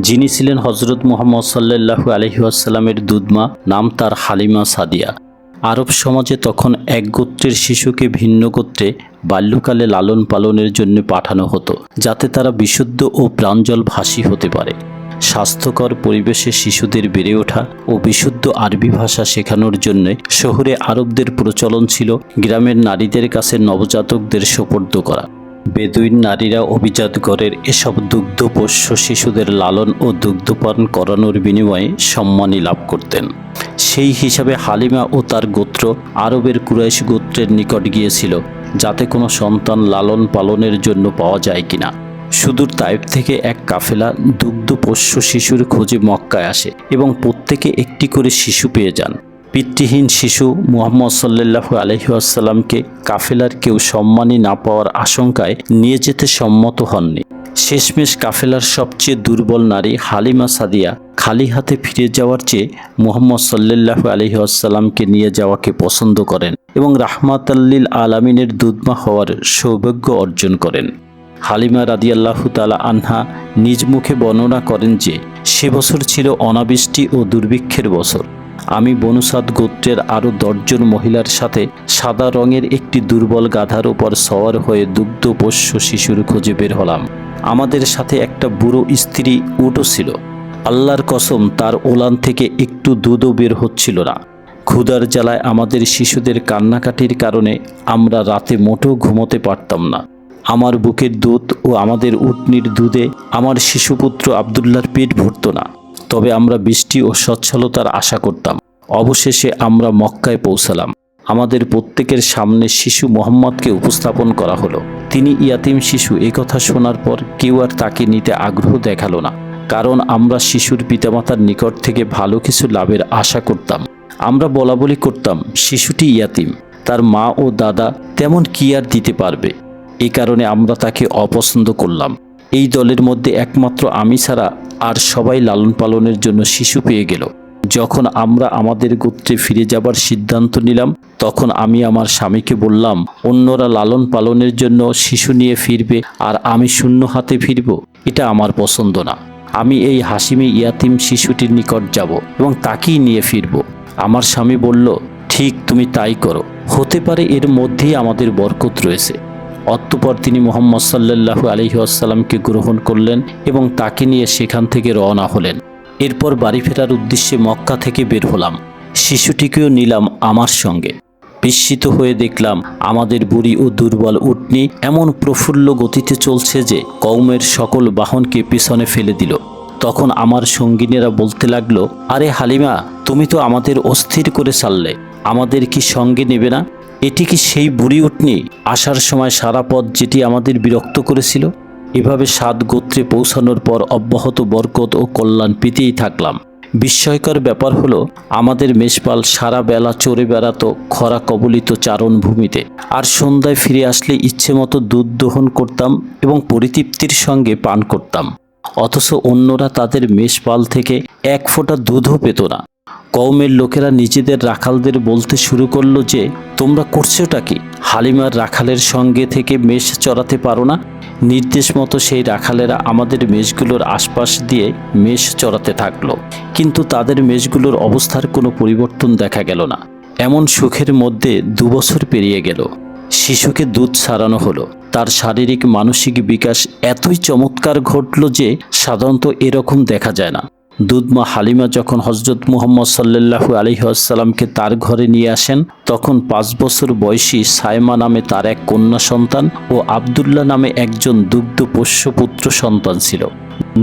যিনি ছিলেন হজরত মোহাম্মদ সাল্লাহু আলহিউসাল্লামের দুধমা, নাম তার হালিমা সাদিয়া। আরব সমাজে তখন এক গোত্রের শিশুকে ভিন্ন গোত্রে বাল্যকালে লালন পালনের জন্য পাঠানো হতো, যাতে তারা বিশুদ্ধ ও প্রাঞ্জল ভাষী হতে পারে। স্বাস্থ্যকর পরিবেশে শিশুদের বেড়ে ওঠা ও বিশুদ্ধ আরবি ভাষা শেখানোর জন্য শহরে আরবদের প্রচলন ছিল গ্রামের নারীদের কাছে নবজাতকদের সোপর্দ করা। বেদুইন নারীরা অভিজাত ঘরের এসব দুগ্ধপোষ্য শিশুদের লালন ও দুগ্ধপান করানোর বিনিময়ে সম্মানী লাভ করতেন। সেই হিসাবে হালিমা ও তার গোত্র আরবের কুরাইশ গোত্রের নিকট গিয়েছিল, যাতে কোনো সন্তান লালন পালনের জন্য পাওয়া যায় কিনা। সুদূর তাইব থেকে এক কাফেলা দুগ্ধপোষ্য শিশুর খোঁজে মক্কায় আসে এবং প্রত্যেকে একটি করে শিশু পেয়ে যান। পিতৃহীন শিশু মুহাম্মদ সাল্লাহু আলহিউসাল্লামকে কাফেলার কেউ সম্মানী না পাওয়ার আশঙ্কায় নিয়ে যেতে সম্মত হননি। শেষমেশ কাফেলার সবচেয়ে দুর্বল নারী হালিমা সাদিয়া খালি হাতে ফিরে যাওয়ার চেয়ে মুহাম্মদ সাল্লাহু আলহিউসাল্লামকে নিয়ে যাওয়াকে পছন্দ করেন এবং রাহমাতাল্লিল আলামিনের দুধমা হওয়ার সৌভাগ্য অর্জন করেন। হালিমা রাদিয়াল্লাহু তালা আনহা নিজ মুখে বর্ণনা করেন যে, সে বছর ছিল অনাবৃষ্টি ও দুর্ভিক্ষের বছর। আমি বনুসাদ গোত্রের আরও দশজন মহিলার সাথে সাদা রঙের একটি দুর্বল গাধার উপর সওয়ার হয়ে দুগ্ধপোষ্য শিশুর খোঁজে বের হলাম। আমাদের সাথে একটা বুড়ো স্ত্রী উটও ছিল। আল্লাহর কসম, তার ওলান থেকে একটু দুধও বের হচ্ছিল না। ক্ষুধার জ্বালায় আমাদের শিশুদের কান্নাকাটির কারণে আমরা রাতে মোটেও ঘুমোতে পারতাম না। আমার বুকের দুধ ও আমাদের উটনির দুধে আমার শিশুপুত্র আবদুল্লার পেট ভরত না। তবে আমরা বৃষ্টি ও সচ্ছলতার আশা করতাম। অবশেষে আমরা মক্কায় পৌঁছালাম। আমাদের প্রত্যেকের সামনে শিশু মোহাম্মদকে উপস্থাপন করা হলো। তিনি ইয়াতিম শিশু কথা শোনার পর কেউ আর তাকে নিতে আগ্রহ দেখাল না। কারণ আমরা শিশুর পিতামাতার নিকট থেকে ভালো কিছু লাভের আশা করতাম। আমরা বলা বলি করতাম, শিশুটি ইয়াতিম, তার মা ও দাদা তেমন কি আর দিতে পারবে? এ কারণে আমরা তাকে অপছন্দ করলাম। এই দলের মধ্যে একমাত্র আমি ছাড়া আর সবাই লালন পালনের জন্য শিশু পেয়ে গেল। যখন আমরা আমাদের গোত্রে ফিরে যাবার সিদ্ধান্ত নিলাম, তখন আমি আমার স্বামীকে বললাম, অন্যরা লালন পালনের জন্য শিশু নিয়ে ফিরবে আর আমি শূন্য হাতে ফিরব। এটা আমার পছন্দ না। আমি এই হাসিমে ইয়াতিম শিশুটির নিকট যাব এবং তাকেই নিয়ে ফিরব। আমার স্বামী বলল, ঠিক, তুমি তাই করো। হতে পারে এর মধ্যেই আমাদের বরকত রয়েছে। অতঃপর তিনি মোহাম্মদ সাল্লাল্লাহু আলহি আসাল্লামকে গ্রহণ করলেন এবং তাকে নিয়ে সেখান থেকে রওনা হলেন। এরপর বাড়ি ফেরার উদ্দেশ্যে মক্কা থেকে বের হলাম। শিশুটিকেও নিলাম আমার সঙ্গে। বিস্মিত হয়ে দেখলাম আমাদের বুড়ি ও দুর্বল উটনি এমন প্রফুল্ল গতিতে চলছে যে কৌমের সকল বাহনকে পিছনে ফেলে দিল। তখন আমার সঙ্গিনীরা বলতে লাগল, আরে হালিমা, তুমি তো আমাদের অস্থির করে চাললে আমাদের কি সঙ্গে নেবে না? এটি কি সেই বুড়ি উঠনি আসার সময় সারা পথ যেটি আমাদের বিরক্ত করেছিল? এভাবে সাত গোত্রে পৌঁছানোর পর অব্যাহত বরকত ও কল্যাণ পেতেই থাকলাম। বিস্ময়কর ব্যাপার হলো, আমাদের মেষপাল সারা বেলা চড়ে বেড়াতো খরা কবলিত চারণভূমিতে। আর সন্ধ্যায় ফিরে আসলে ইচ্ছে মতো দুধ দহন করতাম এবং পরিতৃপ্তির সঙ্গে পান করতাম। অথচ অন্যরা তাদের মেষপাল থেকে এক ফোঁটা দুধও পেত না। কওমের লোকেরা নিজেদের রাখালদের বলতে শুরু করল যে, তোমরা করছোটা কি? হালিমার রাখালের সঙ্গে থেকে মেষ চড়াতে পারো না? নির্দেশ মতো সেই রাখালেরা আমাদের মেষগুলোর আশপাশ দিয়ে মেষ চড়াতে থাকল। কিন্তু তাদের মেষগুলোর অবস্থার কোনো পরিবর্তন দেখা গেল না। এমন সুখের মধ্যে দুবছর পেরিয়ে গেল। শিশুকে দুধ সারানো হলো। তার শারীরিক, মানসিক বিকাশ এতই চমৎকার ঘটল যে, সাধারণত এরকম দেখা যায় না। দুধমা হালিমা যখন হজরত মুহম্মদ সাল্লু আলিহাসাল্লামকে তার ঘরে নিয়ে আসেন, তখন পাঁচ বছর বয়সী সায়মা নামে তার এক কন্যা সন্তান ও আবদুল্লাহ নামে একজন দুগ্ধ পোষ্য পুত্র সন্তান ছিল।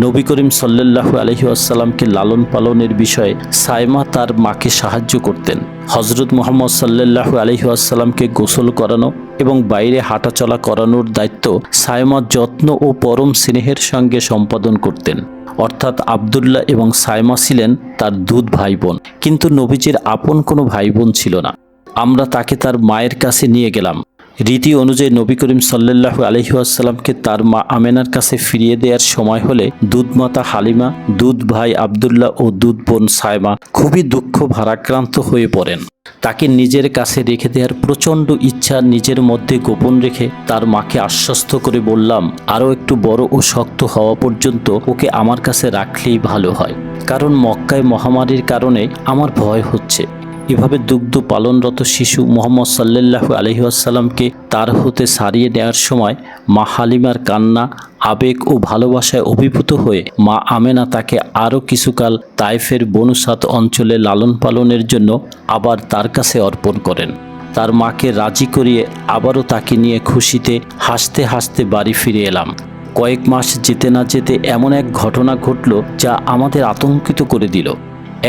নবী করিম সাল্লাহু আলহিউসাল্লামকে লালন পালনের বিষয়ে সাইমা তার মাকে সাহায্য করতেন। হজরত মোহাম্মদ সাল্লাহু আলহিউসাল্লামকে গোসল করানো এবং বাইরে হাঁটাচলা করানোর দায়িত্ব সাইমা যত্ন ও পরম স্নেহের সঙ্গে সম্পাদন করতেন। অর্থাৎ আবদুল্লাহ এবং সাইমা ছিলেন তার দুধ ভাই বোন কিন্তু নবীজির আপন কোনো ভাই বোন ছিল না। আমরা তাকে তার মায়ের কাছে নিয়ে গেলাম। রীতি অনুযায়ী নবী করিম সাল্লাহু আলহিউসাল্লামকে তার মা আমেনার কাছে ফিরিয়ে দেওয়ার সময় হলে দুধ মাতা হালিমা, দুধ ভাই আবদুল্লাহ ও দুধ বোন সায়মা খুবই দুঃখ ভারাক্রান্ত হয়ে পড়েন। তাকে নিজের কাছে রেখে দেওয়ার প্রচণ্ড ইচ্ছা নিজের মধ্যে গোপন রেখে তার মাকে আশ্বস্ত করে বললাম, আরও একটু বড় ও শক্ত হওয়া পর্যন্ত ওকে আমার কাছে রাখলেই ভালো হয়। কারণ মক্কায় মহামারীর কারণে আমার ভয় হচ্ছে। এভাবে দুগ্ধ পালনরত শিশু মোহাম্মদ সাল্লাল্লাহু আলহিহাসাল্লামকে তার হতে সারিয়ে নেওয়ার সময় মা হালিমার কান্না, আবেগ ও ভালোবাসায় অভিভূত হয়ে মা আমেনা তাকে আরও কিছুকাল তাইফের বনুসাত অঞ্চলে লালন পালনের জন্য আবার তার কাছে অর্পণ করেন। তার মাকে রাজি করিয়ে আবারও তাকে নিয়ে খুশিতে হাসতে হাসতে বাড়ি ফিরে এলাম। কয়েক মাস যেতে না যেতে এমন এক ঘটনা ঘটল যা আমাদের আতঙ্কিত করে দিল।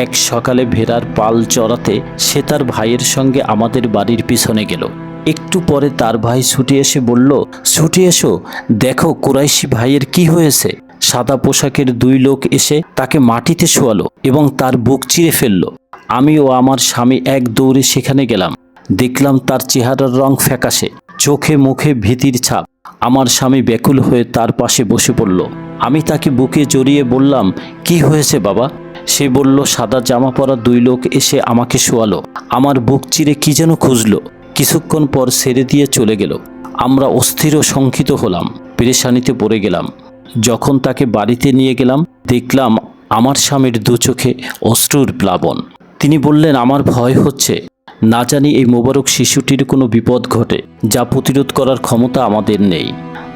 এক সকালে ভেড়ার পাল চড়াতে সে তার ভাইয়ের সঙ্গে আমাদের বাড়ির পিছনে গেল। একটু পরে তার ভাই ছুটে এসে বলল, ছুটে এসো, দেখো কুরাইশি ভাইয়ের কি হয়েছে। সাদা পোশাকের দুই লোক এসে তাকে মাটিতে শোয়ালো এবং তার বুক চিরে ফেলল। আমি ও আমার স্বামী এক দৌড়ে সেখানে গেলাম। দেখলাম তার চেহারার রং ফ্যাকাশে, চোখে মুখে ভীতির ছাপ। আমার স্বামী ব্যাকুল হয়ে তার পাশে বসে পড়ল। আমি তাকে বুকে জড়িয়ে বললাম, কি হয়েছে বাবা? সে বলল, সাদা জামা পরা দুই লোক এসে আমাকে শোয়ালো। আমার বুক চিরে কি যেন খুঁজলো। কিছুক্ষণ পর ছেড়ে দিয়ে চলে গেল। আমরা অস্থির ও শঙ্কিত হলাম, পেরেশানিতে পড়ে গেলাম। যখন তাকে বাড়িতে নিয়ে গেলাম, দেখলাম আমার স্বামীর দু চোখে অশ্রুর প্লাবন। তিনি বললেন, আমার ভয় হচ্ছে। না জানি এই মোবারক শিশুটির কোনো বিপদ ঘটে, যা প্রতিরোধ করার ক্ষমতা আমাদের নেই।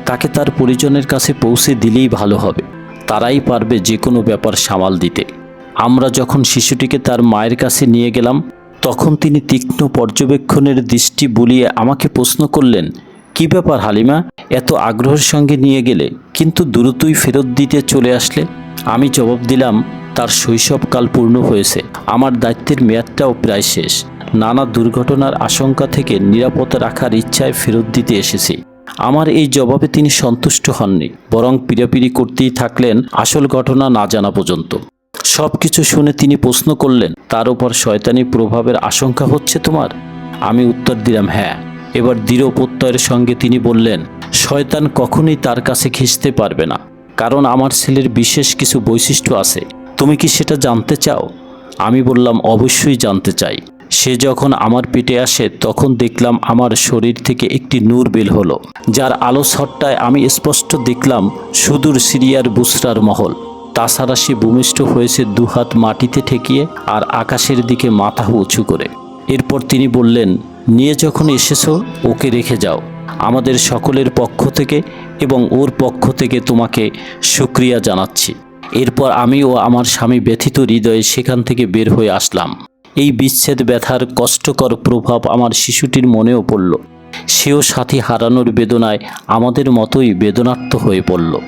তাকে তার পরিজনের কাছে পৌঁছে দিলেই ভালো হবে। তারাই পারবে যে কোনো ব্যাপার সামাল দিতে। আমরা যখন শিশুটিকে তার মায়ের কাছে নিয়ে গেলাম, তখন তিনি তীক্ষ্ণ পর্যবেক্ষণের দৃষ্টি বুলিয়ে আমাকে প্রশ্ন করলেন, কি ব্যাপার হালিমা, এত আগ্রহের সঙ্গে নিয়ে গেলে কিন্তু দ্রুতই ফেরত দিতে চলে আসলে? আমি জবাব দিলাম, তার শৈশবকাল পূর্ণ হয়েছে, আমার দায়িত্বের মেয়াদটাও প্রায় শেষ। নানা দুর্ঘটনার আশঙ্কা থেকে নিরাপদ রাখার ইচ্ছায় ফেরত দিতে এসেছি। আমার এই জবাবে তিনি সন্তুষ্ট হননি, বরং পিড়াপিড়ি করতেই থাকলেন আসল ঘটনা না জানা পর্যন্ত। সব কিছু শুনে তিনি প্রশ্ন করলেন, তার উপর শয়তানি প্রভাবের আশঙ্কা হচ্ছে তোমার? আমি উত্তর দিলাম হ্যাঁ। এবার দৃঢ় প্রত্যয়ের সঙ্গে তিনি বললেন, শয়তান কখনোই তার কাছে ঘেঁষতে পারবে না, কারণ আমার ছেলের বিশেষ কিছু বৈশিষ্ট্য আছে। তুমি কি সেটা জানতে চাও? আমি বললাম, অবশ্যই জানতে চাই। সে যখন আমার পেটে আসে, তখন দেখলাম আমার শরীর থেকে একটি নূর বের হলো, যার আলো ছট্টায় আমি স্পষ্ট দেখলাম সুদূর সিরিয়ার বুসরার মহল। তাছাড়া সে ভূমিষ্ঠ হয়েছে দুহাত মাটিতে ঠেকিয়ে আর আকাশের দিকে মাথা উঁচু করে। এরপর তিনি বললেন, নিয়ে যখন এসেছ, ওকে রেখে যাও। আমাদের সকলের পক্ষ থেকে এবং ওর পক্ষ থেকে তোমাকে সুক্রিয়া জানাচ্ছি। এরপর আমি ও আমার স্বামী ব্যথিত হৃদয়ে সেখান থেকে বের হয়ে আসলাম। এই বিচ্ছেদ ব্যথার কষ্টকর প্রভাব আমার শিশুটির মনেও পড়ল। সেও সাথী হারানোর বেদনায় আমাদের মতোই বেদনার্থ হয়ে পড়ল।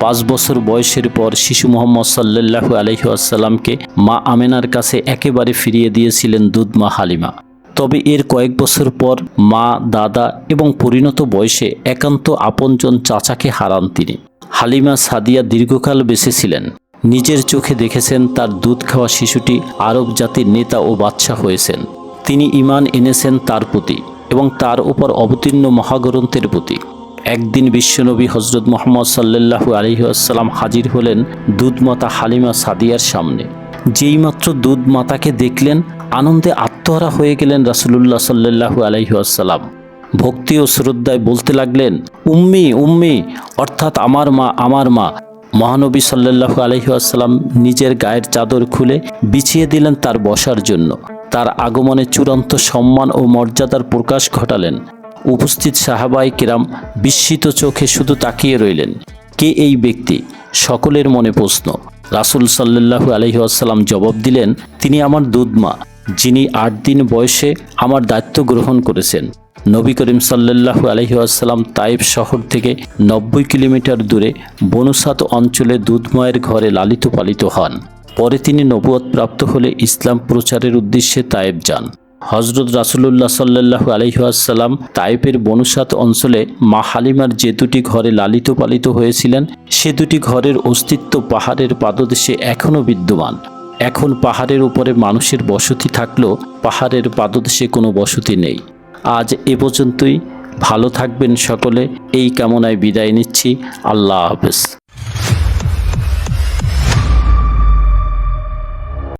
পাঁচ বছর বয়সের পর শিশু মোহাম্মদ সাল্লাল্লাহু আলহি আসাল্লামকে মা আমেনার কাছে একেবারে ফিরিয়ে দিয়েছিলেন দুধ মা হালিমা। তবে এর কয়েক বছর পর মা, দাদা এবং পরিণত বয়সে একান্ত আপনজন চাচাকে হারান তিনি। হালিমা সাদিয়া দীর্ঘকাল বেঁচে ছিলেন নিজের চোখে দেখেছেন তার দুধ খাওয়া শিশুটি আরব জাতির নেতা ও বাদশা হয়েছেন। তিনি ইমান এনেছেন তার প্রতি এবং তার উপর অবতীর্ণ মহাগ্রন্থের প্রতি। একদিন বিশ্বনবী হজরত মোহাম্মদ সাল্লাল্লাহু আলহিহাসাল্লাম হাজির হলেন দুধমাতা হালিমা সাদিয়ার সামনে। যেই মাত্র দুধ মাতাকে দেখলেন, আনন্দে আত্মহারা হয়ে গেলেন রাসুলুল্লাহ সাল্লাল্লাহু আলহিহাসাল্লাম ভক্তি ও শ্রদ্ধায় বলতে লাগলেন, উম্মি উম্মি, অর্থাৎ আমার মা আমার মা। মহানবী সাল্লাল্লাহু আলহিহাসাল্লাম নিজের গায়ের চাদর খুলে বিছিয়ে দিলেন তার বসার জন্য। তার আগমনে চূড়ান্ত সম্মান ও মর্যাদার প্রকাশ ঘটালেন। উপস্থিত সাহাবাই কিরাম বিস্মিত চোখে শুধু তাকিয়ে রইলেন। কে এই ব্যক্তি? সকলের মনে প্রশ্ন। রাসুল সাল্লাল্লাহু আলহিহাসাল্লাম জবাব দিলেন, তিনি আমার দুধমা, যিনি আট দিন বয়সে আমার দায়িত্ব গ্রহণ করেছেন। নবী করিম সাল্লাল্লাহু আলহিহাসাল্লাম তাইব শহর থেকে নব্বই কিলোমিটার দূরে বনুসাত অঞ্চলে দুধময়ের ঘরে লালিত পালিত হন। পরে তিনি নবুয়ত প্রাপ্ত হলে ইসলাম প্রচারের উদ্দেশ্যে তায়েব যান। হজরত রাসুলুল্লাহ সাল্লাহু আলহিহাসাল্লাম তাইপের বনুসাত অঞ্চলে মা হালিমার যে দুটি ঘরে লালিত পালিত হয়েছিলেন, সে দুটি ঘরের অস্তিত্ব পাহাড়ের পাদদেশে এখনও বিদ্যমান। এখন পাহাড়ের উপরে মানুষের বসতি থাকলেও পাহাড়ের পাদদেশে কোনো বসতি নেই। আজ এ পর্যন্তই। ভালো থাকবেন সকলে। এই কামনায় বিদায় নিচ্ছি। আল্লাহ হাফেজ।